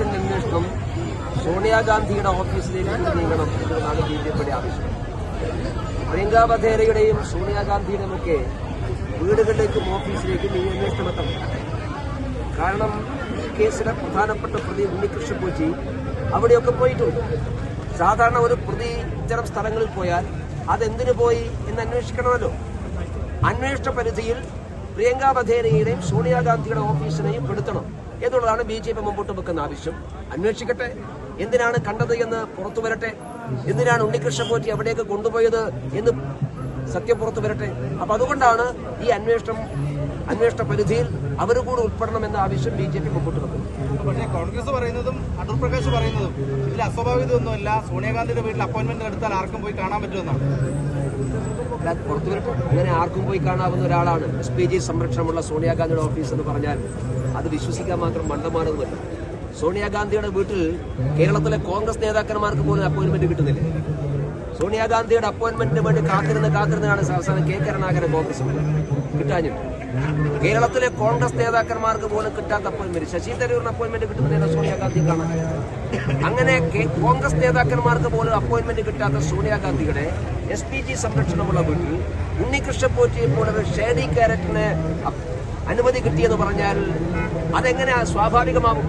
പോലീസിന്റെ അന്വേഷണം സോണിയാഗാന്ധിയുടെ ഓഫീസിലേക്ക് നീങ്ങണം എന്നതാണ് ബി ജെ പിയുടെ ആവശ്യം. പ്രിയങ്ക വധേരയുടെയും സോണിയാഗാന്ധിയുടെയും ഒക്കെ വീടുകളിലേക്കും ഓഫീസിലേക്കും ഈ അന്വേഷണം എത്തണം കാരണം കേസിലെ പ്രധാനപ്പെട്ട പ്രതി ഉണ്ണികൃഷ്ണൻ പൂച്ചി അവിടെയൊക്കെ പോയിട്ടുണ്ട് സാധാരണ ഒരു പ്രതി ഇത്തരം സ്ഥലങ്ങളിൽ പോയാൽ അതെന്തിനു പോയി എന്ന് അന്വേഷിക്കണമല്ലോ. അന്വേഷണ പരിധിയിൽ പ്രിയങ്ക വധേരയുടെയും സോണിയാഗാന്ധിയുടെ ഓഫീസിനെയും പെടുത്തണം. എന്നുള്ളതാണ് ബി ജെ പി മുമ്പോട്ട് വെക്കുന്ന ആവശ്യം. അന്വേഷിക്കട്ടെ എന്തിനാണ് കണ്ടത് എന്ന് പുറത്തു വരട്ടെ? എന്തിനാണ് ഉണ്ണികൃഷ്ണൻ പോറ്റി അവിടേക്ക് കൊണ്ടുപോയത് എന്ന് സത്യം പുറത്തു വരട്ടെ? അപ്പൊ അതുകൊണ്ടാണ് ഈ അന്വേഷണം അന്വേഷണ പരിധിയിൽ അവർ കൂടെ ഉൾപ്പെടണം എന്ന ആവശ്യം ബി ജെ പി മുമ്പോട്ട് വെക്കുന്നു പക്ഷേ കോൺഗ്രസ് പറയുന്നതും അടൂർ പ്രകാശ് പറയുന്നതും ഇതിൽ അസ്വാഭാവികതയൊന്നുമില്ല. സോണിയാഗാന്ധിയുടെ വീട്ടിൽ അപ്പോയിന്റ്മെന്റ് എടുത്താൽ ആർക്കും പോയി കാണാൻ പറ്റുമെന്നാണ്. അല്ല, പുറത്തു അങ്ങനെ ആർക്കും പോയി കാണാവുന്ന ഒരാളാണ് എസ് പി ജി സംരക്ഷണമുള്ള സോണിയാഗാന്ധിയുടെ ഓഫീസ് എന്ന് പറഞ്ഞാൽ അത് വിശ്വസിക്കാൻ മാത്രം മണ്ടമാറുന്നതല്ല സോണിയാഗാന്ധിയുടെ വീട്ടിൽ കേരളത്തിലെ കോൺഗ്രസ് നേതാക്കന്മാർക്ക് പോലും അപ്പോയിൻമെന്റ് കിട്ടുന്നില്ല. സോണിയാഗാന്ധിയുടെ അപ്പോയിന്റ്മെന്റിന് വേണ്ടി കാത്തിരുന്ന് കാത്തിരുന്നാണ് അവസാനം കെ കരുണാകരൻ കോൺഗ്രസ് കിട്ടാഞ്ഞിട്ട്. കേരളത്തിലെ കോൺഗ്രസ് നേതാക്കന്മാർക്ക് പോലും കിട്ടാത്ത അപ്പോയിന്റ്മെന്റ്. ശശി തരൂരിന് അപ്പോയിന്റ്മെന്റ് കിട്ടുന്നതിന് സോണിയാഗാന്ധി കാണാൻ? അങ്ങനെ കോൺഗ്രസ് നേതാക്കന്മാർക്ക് പോലും അപ്പോയിന്റ്മെന്റ് കിട്ടാത്ത സോണിയാഗാന്ധിയുടെ എസ് പി ജി സംരക്ഷണമുള്ള വീട്ടിൽ ഉണ്ണികൃഷ്ണൻ പോറ്റിയെ പോലെ ഷേഡി ക്യാരറ്റിന് അനുമതി കിട്ടിയെന്ന് പറഞ്ഞാൽ അതെങ്ങനെ സ്വാഭാവികമാവും?